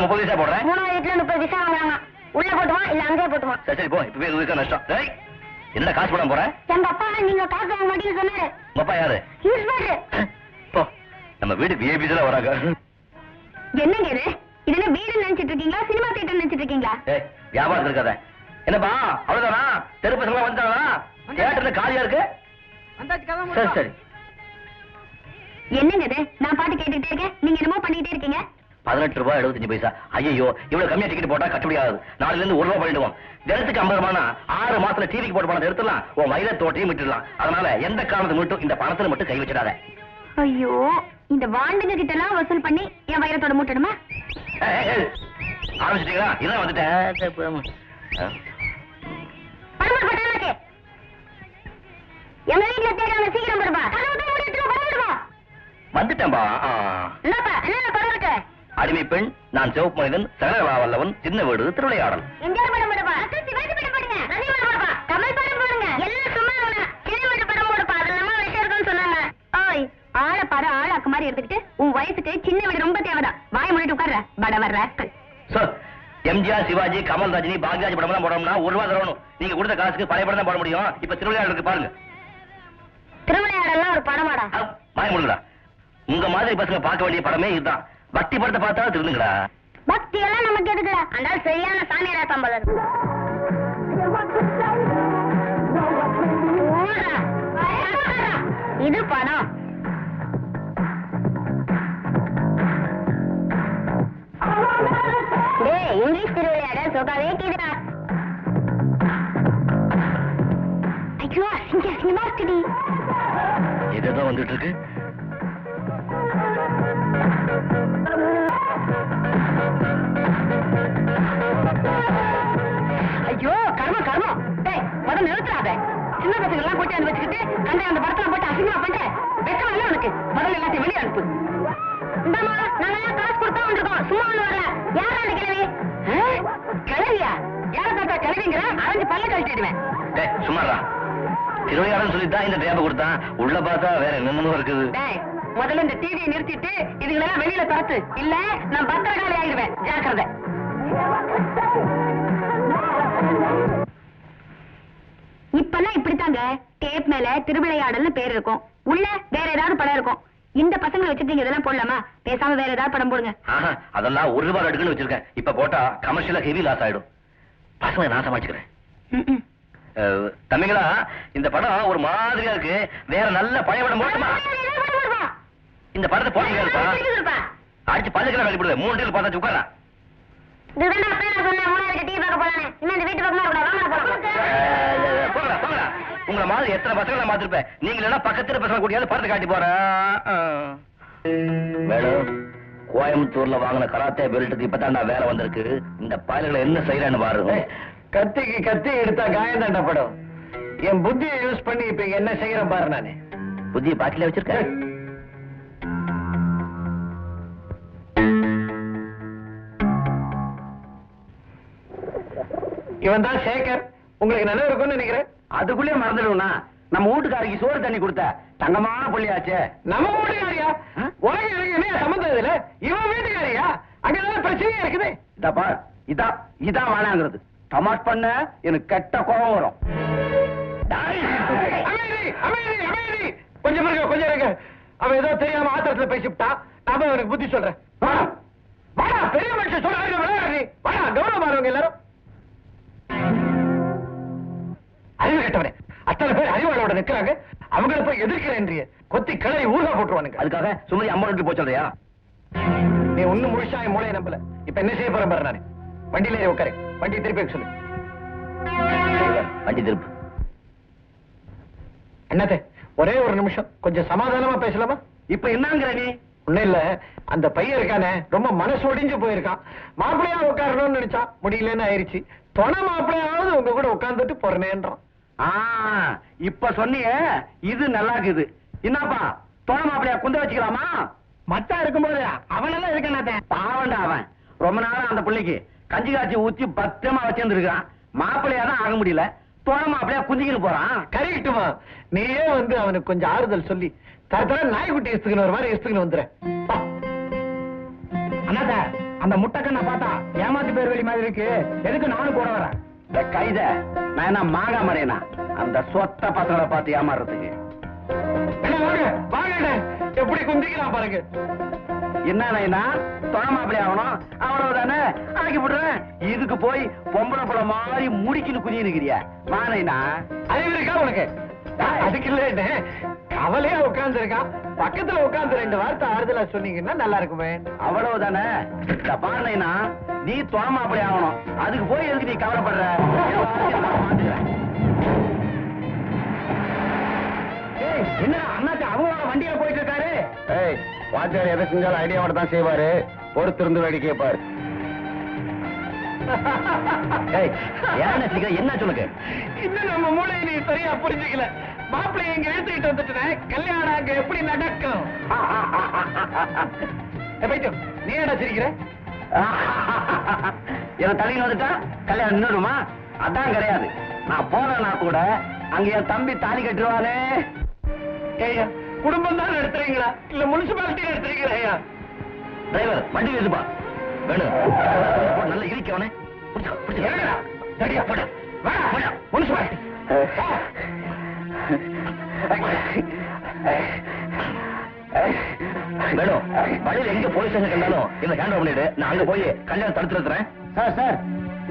நான் முப்பது பைசா போடுறேன். வீட்டுல முப்பது பைசா வாங்குறாங்க. உள்ள போட்டுமா இல்ல அங்கே போட்டுமா? சரி சரி போ. இப்பவே இருபது பைசா நஷ்டம். டேய் என்ன காசு போடாம போறேன் எங்க அப்பா நீங்க காசு வாங்க மாட்டீங்கன்னு சொன்னாரு. உங்க அப்பா யாரு? பண்ணு. போ. நம்ம வீடு விஐபி தான் வராங்க. என்னங்க இது? இது என்ன வீடு நினைச்சிட்டு இருக்கீங்களா? சினிமா தியேட்டர் நினைச்சிட்டு இருக்கீங்களா? ஏய் வியாபாரம் இருக்காத. என்னப்பா அவ்வளவுதானா? தெரு பசங்க வந்துட்டாங்களா? தியேட்டர்ல காலியா இருக்கு? சரி சரி. என்னங்க இது? நான் பாட்டு கேட்டுக்கிட்டே இருக்கேன். நீங்க என்னமோ பண்ணிட்டே இருக்கீங்க. பதினெட்டு ரூபாய் எழுபத்தஞ்சு பைசா. ஐயோ இவ்வளவு கம்மியா டிக்கெட் போட்டா கட்டுப்படி ஆகுது நாளைல இருந்து ஒரு ரூபாய் பண்ணிடுவோம். தினத்துக்கு ஐம்பது ரூபாய்னா ஆறு மாசத்துல டிவிக்கு போட்டு பணத்தை எடுத்துலாம் உன் வயல தோட்டையும் விட்டுடலாம். அதனால எந்த காரணத்தை மட்டும் இந்த பணத்துல மட்டும் கை வச்சிடாத. ஐயோ இந்த வாண்டுங்க கிட்ட எல்லாம் வசூல் பண்ணி என் வைரத்தோட மூட்டணுமா. ஆரம்பிச்சிட்டீங்களா இதான் வந்துட்டேன். எங்க வீட்டுல தேடாங்க சீக்கிரம் போடுப்பா. வந்துட்டேன்பா. என்னப்பா என்ன? அடிமை பெண் நான் சிவப்பு மனிதன் சகலகலா வல்லவன் சின்ன வீடு திருவிளையாடல். ஆளை பாரு ஆளாக்கு மாதிரி எடுத்துக்கிட்டு உன் வயசுக்கு சின்ன வீடு ரொம்ப தேவைதான். வாய் மூடிட்டு உட்கார்ற. பட வர்ற சார் எம்ஜிஆர் சிவாஜி கமல் ரஜினி பாக்யராஜ் படம் எல்லாம் போடணும்னா ஒரு ரூபா தரணும். நீங்க கொடுத்த காசுக்கு பழைய படம் தான் போட முடியும். இப்ப திருவிளையாடல் இருக்கு பாருங்க. திருவிளையாடலாம் ஒரு படமாடா. வாய் முழுங்கடா உங்க மாதிரி பசங்க பார்க்க வேண்டிய படமே இதுதான். பக்தி படத்தை பார்த்தா திருந்துங்கடா. பக்தி எல்லாம் நமக்கு எதுக்குடா அந்த சரியான சாமியாரா சம்பளம் இது படம் டேய் இங்கிலீஷ் திருவிளையாட சொக்காவே கேக்குதா ஐயோ அசிங்க அசிங்கமா இருக்குடி. எதுதான் வந்துட்டு இருக்கு. ஐயோ கர்மம் கர்மம். டேய் படம் நிறுத்தாத சின்ன பசங்க எல்லாம் வந்து வச்சுக்கிட்டு கண்ட அந்த படத்துல போட்டு அசிங்கமா பண்ணிட்டு வெக்கம் இல்ல உனக்கு? முதல்ல எல்லாத்தையும் வெளியே அனுப்பு. இந்தாமா நாங்க எல்லாம் காசு கொடுத்தா வந்திருக்கோம்? சும்மா ஒண்ணு வரல. யாரா அந்த கிழவி? கிழவியா? யார பார்த்தா கிழவிங்கிற? அரைஞ்சு பல்ல கழட்டிடுவேன். டேய் சும்மாடா. திருவிளையாடல் சொல்லி தான் இந்த டேப்பை கொடுத்தான். உள்ள பார்த்தா வேற என்னென்னமோ இருக்குது. டேய் முதல்ல இந்த டிவியை நிறுத்திட்டு இதுங்களெல்லாம் வெளியில துரத்து. இல்ல நான் பத்திரகாளி ஆயிடுவேன் ஜாக்கிரதை. இப்பெல்லாம் இப்படித்தாங்க. டேப் மேல திருவிளையாடல்னு பேர் இருக்கும். உள்ள வேற ஏதாவது படம் இருக்கும். இந்த பசங்களை வச்சுட்டு நீங்க இதெல்லாம் போடலாமா? பேசாம வேற ஏதாவது படம் போடுங்க. அதெல்லாம் ஒரு ரூபாய் எடுக்குன்னு வச்சிருக்கேன். இப்ப போட்டா கமர்ஷியலா ஹெவி லாஸ் ஆயிடும். பசங்க நாசமாச்சுக்கிறேன் ம்ம். அஹ், தம்பிங்களா இந்த படம் ஒரு மாதிரியா இருக்கு. வேற நல்ல பழைய படம் போட்டுமா? இந்த படத்தை போட்டீங்க இதுதான்டா அடிச்சு பல்லுக்கெல்லாம் வெளிப்படுது மூணு டீல் பார்த்தாச்சு உட்காரா? அப்ப நான் சொன்னேன் மூணாவது டிவி பார்க்க போலான்னு. இன்னும் இந்த வீட்டு பக்கமா கூட வாங்க போலாம். போங்கடா போங்கடா. உங்களை மாதிரி எத்தனை பசங்க நான் பார்த்திருப்பேன். நீங்க பக்கத்துல பசங்க கூட்டியாவது படத்தை காட்டி போறேன் மேடம் கோயம்புத்தூர்ல வாங்கின கராத்தே பெல்ட்டுக்கு இப்பதான் வேலை வந்திருக்கு. இந்த பயல்களை என்ன செய்யறேன்னு பாருங்க கத்திக்கு கத்தி எடுத்தா காயம் தண்டப்படும் என் புத்தியை யூஸ் பண்ணி இப்ப என்ன செய்யறேன் பாரு நானு. புதிய பாட்டில வச்சிருக்கேன் இவன் தான் சேகர். உங்களுக்கு நினைவு இருக்கும்னு நினைக்கிறேன். அதுக்குள்ளே மறந்துடுவோம்னா நம்ம வீட்டுக்காரிக்கு சோறு தண்ணி கொடுத்த தங்கமான புள்ளியாச்சே. நம்ம வீட்டுக்காரியா? எனக்கு என்ன சம்பந்தம் இதுல? இவன் வீட்டுக்காரியா? அங்க ஏதாவது பிரச்சனையா இருக்குது. இதப்பா இதான் இதான் வேணாங்கிறது டமாட் பண்ண எனக்கு கெட்ட கோபம் வரும். கொஞ்சம் இருங்க கொஞ்சம் இருங்க. அவன் ஏதோ தெரியாம ஆத்திரத்துல பேசிவிட்டான் நாம அவனுக்கு புத்தி சொல்றேன். பெரிய மனுஷன் நீ வாடா கௌரவம் பாருங்க எல்லாரும். அறிவு கெட்டவனே. அத்தனை பேர் அறிவாளோட நிக்கிறாங்க. அவங்கள போய் எதிர்க்கிறேன்றிய கொத்தி கிளறி ஊர்கா போட்டுருவானுங்க. அதுக்காக சுமதி அம்மா வீட்டுக்கு போய் சொல்றியா? நீ ஒண்ணும் முழுசா என் மூளையை நம்பல. இப்ப என்ன செய்ய போறேன் பாரு நானு. வண்டியில உட்காரு. வண்டி திருப்பி சொல்லு. வண்டி திருப்பு. என்னத்தே ஒரே ஒரு நிமிஷம். கொஞ்சம் சமாதானமா பேசலாமா? இப்ப என்னங்கிற நீ? ஒண்ணும் இல்ல. அந்த பையன் இருக்கானே. ரொம்ப மனசு ஒடிஞ்சு போயிருக்கான். மாப்பிள்ளையா உட்காரணும்னு நினைச்சான் முடியலன்னு ஆயிருச்சு. துணை மாப்பிள்ளையாவது உங்க கூட உட்கார்ந்துட்டு போறேன்றான் இப்ப சொன்னியே இது நல்லா இருக்குது என்னப்பா தோண மாப்பிளையா குந்த வச்சுக்கலாமா? மத்தா இருக்கும்போது அவனெல்லாம் இருக்கானே பாவண்டா அவன். ரொம்ப நாளா அந்த பிள்ளைக்கு கஞ்சி காய்ச்சி ஊத்தி பத்திரமா வச்சிருந்துருக்கான். மாப்பிள்ளையா தான் ஆக முடியல. தோண மாப்பிளையா குந்திக்கிட்டு போறான். கறிக்கிட்டுமா? நீயே வந்து அவனுக்கு கொஞ்சம் ஆறுதல் சொல்லி தர தர நாய்க்குட்டி இஸ்துக்கணும் ஒரு மாதிரி இஸ்துக்கணும் வந்துடுறேன் அண்ணாத்த அந்த முட்டைக்கண்ணை பார்த்தா ஏமாத்தி பேர் வெளி மாதிரி இருக்கு. எதுக்கு நானும் கூட வரேன்? கைத நான் என்ன மாங்கா மறையனா அந்த சொத்த பசங்களை பார்த்து ஏமாறுறதுக்கு. எப்படி குந்திக்கலாம் பாருங்க. என்ன நைனா தொணமாப்பிளி ஆகணும்? அவ்வளவுதானே? ஆக்கி விடுறேன் இதுக்கு போய் பொம்பளை புள்ள மாதிரி முடிக்கின்னு குதி இருக்கிறியா? வா நைனா அறிவு இருக்கா உனக்கு? அதுக்கு இல்ல கவலையா உட்கார்ந்து இருக்கான் பக்கத்துல உட்கார்ந்து ரெண்டு வார்த்தை ஆறுதலா சொன்னீங்கன்னா நல்லா இருக்குமே அவ்வளவுதானே? இந்த பாரு நைனா நீ தொணமாப்பிளி ஆகணும். அதுக்கு போய் எதுக்கு நீ கவலைப்படுற? எல்லாத்தையும் நான் பார்த்துக்கிறேன். ஏய், என்னடா அண்ணாச்சி அவங்க வண்டியில போயிட்டு இருக்காரு? ஏய் வாத்தியார் எதை செஞ்சாலும் ஐடியாவோட தான் செய்வாரு. பொறுத்திருந்து வேடிக்கையை பாரு. என்ன சொல்லுங்க இன்னும் நம்ம மூளையை நீ சரியா புரிஞ்சுக்கல. மாப்பிள்ளை இங்க எடுத்துக்கிட்டு வந்துட்டேன் கல்யாணம் அங்க எப்படி நடக்கும்? ஏய், பைத்தியம், நீ என்ன சிரிக்கிற? என் தலையில் வந்துட்டா கல்யாணம் நின்றுடுமா அதான் கிடையாது. நான் போறேன்னா கூட அங்க என் தம்பி தாலி கட்டுவானே ஏய்யா குடும்பம் தான் நடத்துறீங்களா? இல்ல முனிசிபாலிட்டி நடத்துறீங்களா ஐயா? டிரைவர் வண்டி எடுப்பா நல்லா. மேடம் வழியில எங்க போலீஸ் ஸ்டேஷன் கண்டாலும் என்ன ஹேண்ட் பண்ணிடு. நான் அங்க போய் கல்யாணம் சார் சார்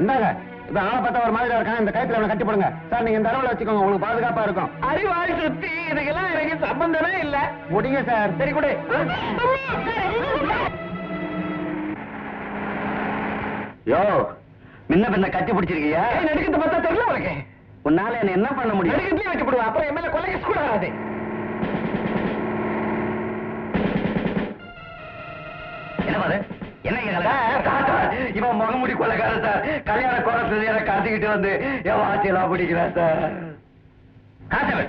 இந்தாங்க. இது ஆளை பார்த்தா ஒரு மாதிரி இருக்கான். இந்த கயித்துல அவனை கட்டி போடுங்க. சார் நீங்க இந்த அளவுல வச்சுக்கோங்க. உங்களுக்கு பாதுகாப்பா இருக்கும். அறிவாய் சுத்தி இதுக்கெல்லாம் எனக்கு சம்பந்தமே இல்ல. முடிங்க சார். சரி கொடு. யோ முன்ன பின்ன கட்டி பிடிச்சிருக்கியா? நடிக்கிறது பார்த்தா தெரியல உனக்கு. உன்னால என்ன என்ன பண்ண முடியும்? நடிக்கிறதுலயே வச்சு போடுவா அப்புறம் எம்எல்ஏ கொலை கேஸ் கூட வராது? இவன் முகமுடி கொலைக்காரன் சார். கல்யாண கோலத்துல எனக்கு கடத்திக்கிட்டு வந்து என் வாட்சியெல்லாம் பிடிக்கிறான் சார். கான்ஸ்டபிள்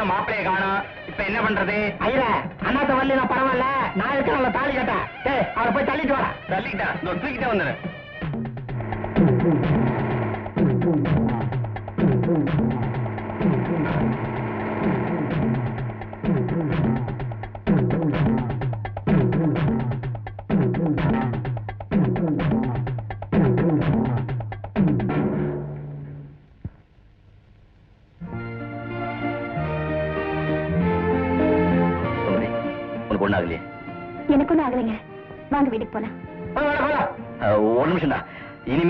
இன்னும் மாப்பிளைய காணும் இப்ப என்ன பண்றது? ஐயா அண்ணாத்த வரல பரவாயில்ல. நான் இருக்கிற தாலி கட்டேன் அவரை போய் தள்ளிட்டு வரேன் தள்ளிட்டா தூக்கிட்டே வந்துடுறேன்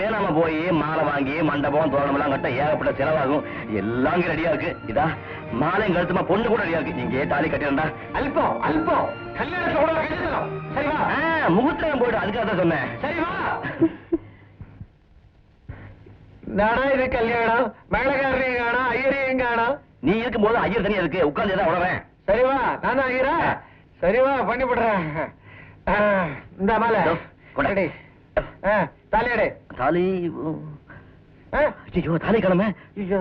இனிமே நாம போய் மாலை வாங்கி மண்டபம் தோரணம் எல்லாம் கட்ட ஏகப்பட்ட செலவாகும். எல்லாம் ரெடியா இருக்கு. இதா மாலை கழுத்துமா பொண்ணு கூட ரெடியா இருக்கு. நீங்க தாலி கட்டிடா அல்பம் அல்பம் கல்யாணம் சரி வா. முகூர்த்தம் போயிடு. அதுக்காக தான் சொன்னேன். சரி வா. நாடா இது கல்யாணம்? மேலக்காரரையும் காணோம் ஐயரையும் காணோம். நீ இருக்கும்போது ஐயர் தனியா இருக்கு. உட்கார்ந்து தான் உழவேன் சரி வா. நான் ஐயரா? சரி வா பண்ணி விடுறேன் ஆ, இந்த மாலை. ஆ, தாலி ஐயோ தாலி கிழமை ஐயோ.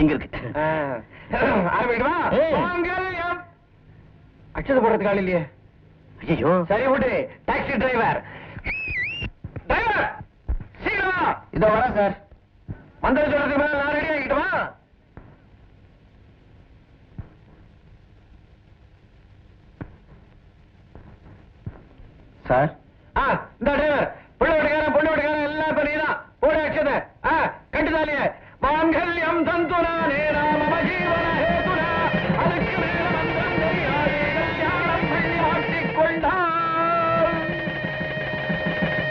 இங்க இருக்கு. ஆ, ஆரம்பிக்கட்டுமா? ஏய். மாங்கல்யம். அச்சது போடுறதுக்கு ஆள் இல்லையே. ஐயோ சரி விடு டாக்ஸி டிரைவர் டிரைவர் சீக்கிரமா. இதோ வரேன் சார் மந்திர சொல்றதுக்கு மேல நான் ரெடி ஆகிட்டுமா? சார் ஆ இந்த டிரைவர்